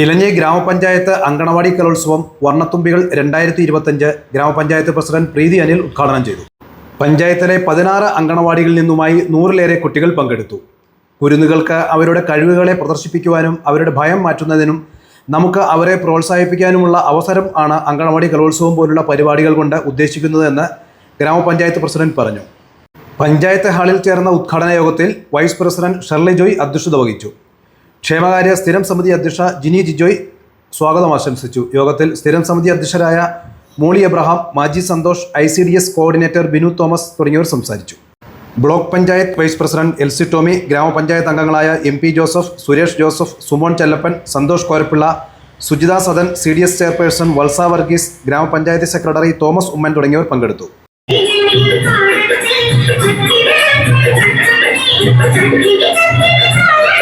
ഇലഞ്ഞി ഗ്രാമപഞ്ചായത്ത് അങ്കണവാടി കലോത്സവം വർണത്തുമ്പികൾ രണ്ടായിരത്തി ഇരുപത്തഞ്ച് ഗ്രാമപഞ്ചായത്ത് പ്രസിഡന്റ് പ്രീതി അനിൽ ഉദ്ഘാടനം ചെയ്തു. പഞ്ചായത്തിലെ പതിനാറ് അങ്കണവാടികളിൽ നിന്നുമായി നൂറിലേറെ കുട്ടികൾ പങ്കെടുത്തു. കുരുന്നുകൾക്ക് അവരുടെ കഴിവുകളെ പ്രദർശിപ്പിക്കുവാനും അവരുടെ ഭയം മാറ്റുന്നതിനും നമുക്ക് അവരെ പ്രോത്സാഹിപ്പിക്കാനുമുള്ള അവസരം ആണ് അങ്കണവാടി കലോത്സവം പോലുള്ള പരിപാടികൾ കൊണ്ട് ഉദ്ദേശിക്കുന്നതെന്ന് ഗ്രാമപഞ്ചായത്ത് പ്രസിഡന്റ് പറഞ്ഞു. പഞ്ചായത്ത് ഹാളിൽ ചേർന്ന ഉദ്ഘാടന യോഗത്തിൽ വൈസ് പ്രസിഡന്റ് ഷെർലി ജോയ് അധ്യക്ഷത വഹിച്ചു. ക്ഷേമകാര്യ സ്ഥിരം സമിതി അധ്യക്ഷ ജിനി ജിജോയ് സ്വാഗതം ആശംസിച്ചു. യോഗത്തിൽ സ്ഥിരം സമിതി അധ്യക്ഷരായ Molly Abraham Maji Santhosh I C D S coordinator Binu Thomas തുടങ്ങിയവർ സംസാരിച്ചു. Block panchayat vice president L C Tomy ഗ്രാമപഞ്ചായത്ത് അംഗങ്ങളായ M P Joseph Suresh Joseph Sumon Chellappan Santhosh Korappilla Sujitha Sadan C D S chairperson Valsa Varghese ഗ്രാമപഞ്ചായത്ത് secretary Thomas Oommen തുടങ്ങിയവർ പങ്കെടുത്തു. Thank you.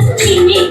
Let me